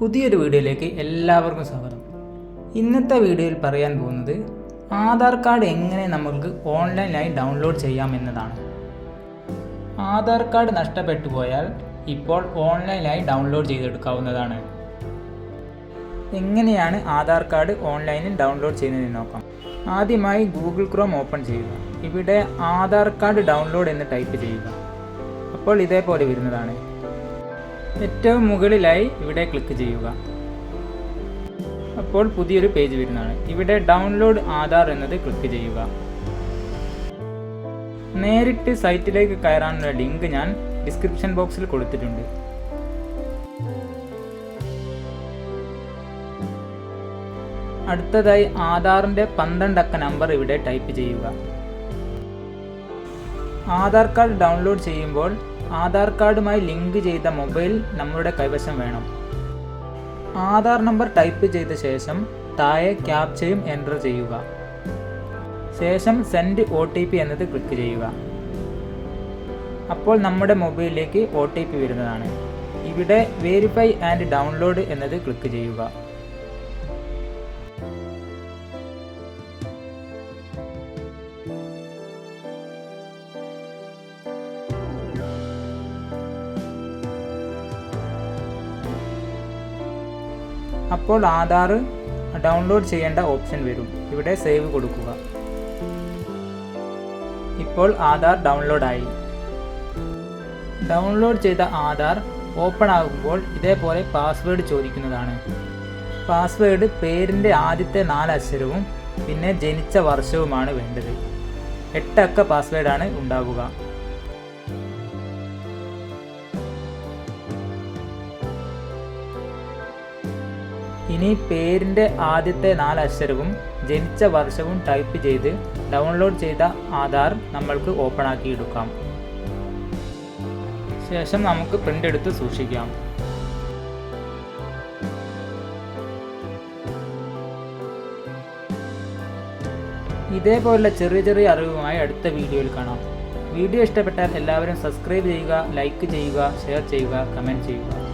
പുതിയൊരു വീഡിയോയിലേക്ക് എല്ലാവർക്കും സ്വാഗതം. ഇന്നത്തെ വീഡിയോയിൽ പറയാൻ പോകുന്നത് ആധാർ കാർഡ് എങ്ങനെ നമുക്ക് ഓൺലൈനായി ഡൗൺലോഡ് ചെയ്യാം എന്നതാണ്. ആധാർ കാർഡ് നഷ്ടപ്പെട്ടു പോയാൽ ഇപ്പോൾ ഓൺലൈനായി ഡൗൺലോഡ് ചെയ്തെടുക്കാവുന്നതാണ്. എങ്ങനെയാണ് ആധാർ കാർഡ് ഓൺലൈനിൽ ഡൗൺലോഡ് ചെയ്യുന്നതെന്ന് നോക്കാം. ആദ്യമായി ഗൂഗിൾ ക്രോം ഓപ്പൺ ചെയ്യുക. ഇവിടെ ആധാർ കാർഡ് ഡൗൺലോഡ് എന്ന് ടൈപ്പ് ചെയ്യുക. അപ്പോൾ ഇതേപോലെ വരുന്നതാണ്. ഏറ്റവും മുകളിലായി ഇവിടെ ക്ലിക്ക് ചെയ്യുക. അപ്പോൾ പുതിയൊരു പേജ് വരുന്നതാണ്. ഇവിടെ ഡൗൺലോഡ് ആധാർ എന്നത് ക്ലിക്ക് ചെയ്യുക. നേരിട്ട് സൈറ്റിലേക്ക് കയറാനുള്ള ലിങ്ക് ഞാൻ ഡിസ്ക്രിപ്ഷൻ ബോക്സിൽ കൊടുത്തിട്ടുണ്ട്. അടുത്തതായി ആധാറിന്റെ അക്ക നമ്പർ ഇവിടെ ടൈപ്പ് ചെയ്യുക. ആധാർ കാർഡ് ഡൗൺലോഡ് ചെയ്യുമ്പോൾ ആധാർ കാർഡുമായി ലിങ്ക് ചെയ്ത മൊബൈൽ നമ്മുടെ കൈവശം വേണം. ആധാർ നമ്പർ ടൈപ്പ് ചെയ്ത ശേഷം താഴെ ക്യാപ്ചയും എന്റർ ചെയ്യുക. ശേഷം സെൻഡ് ഒ ടി പി എന്നത് ക്ലിക്ക് ചെയ്യുക. അപ്പോൾ നമ്മുടെ മൊബൈലിലേക്ക് ഒ ടി പി വരുന്നതാണ്. ഇവിടെ വെരിഫൈ ആൻഡ് ഡൗൺലോഡ് എന്നത് ക്ലിക്ക് ചെയ്യുക. അപ്പോൾ ആധാർ ഡൗൺലോഡ് ചെയ്യേണ്ട ഓപ്ഷൻ വരും. ഇവിടെ സേവ് കൊടുക്കുക. ഇപ്പോൾ ആധാർ ഡൗൺലോഡായി. ഡൗൺലോഡ് ചെയ്ത ആധാർ ഓപ്പൺ ആകുമ്പോൾ ഇതേപോലെ പാസ്വേഡ് ചോദിക്കുന്നതാണ്. പാസ്വേഡ് പേരിന്റെ ആദ്യത്തെ നാല് അക്ഷരവും പിന്നെ ജനിച്ച വർഷവുമാണ് വേണ്ടത്. എട്ടക്ക പാസ്വേഡാണ് ഉണ്ടാവുക. ഇനി പേരിന്റെ ആദ്യത്തെ നാല് അക്ഷരവും ജനിച്ച വർഷവും ടൈപ്പ് ചെയ്ത് ഡൗൺലോഡ് ചെയ്ത ആധാർ നമ്മൾക്ക് ഓപ്പൺ ആക്കി എടുക്കാം. ശേഷം നമുക്ക് പ്രിന്റ് എടുത്ത് സൂക്ഷിക്കാം. ഇതേപോലുള്ള ചെറിയ ചെറിയ അറിവുമായി അടുത്ത വീഡിയോയിൽ കാണാം. വീഡിയോ ഇഷ്ടപ്പെട്ടാൽ എല്ലാവരും സബ്സ്ക്രൈബ് ചെയ്യുക ലൈക്ക് ചെയ്യുക ഷെയർ ചെയ്യുക കമന്റ് ചെയ്യുക.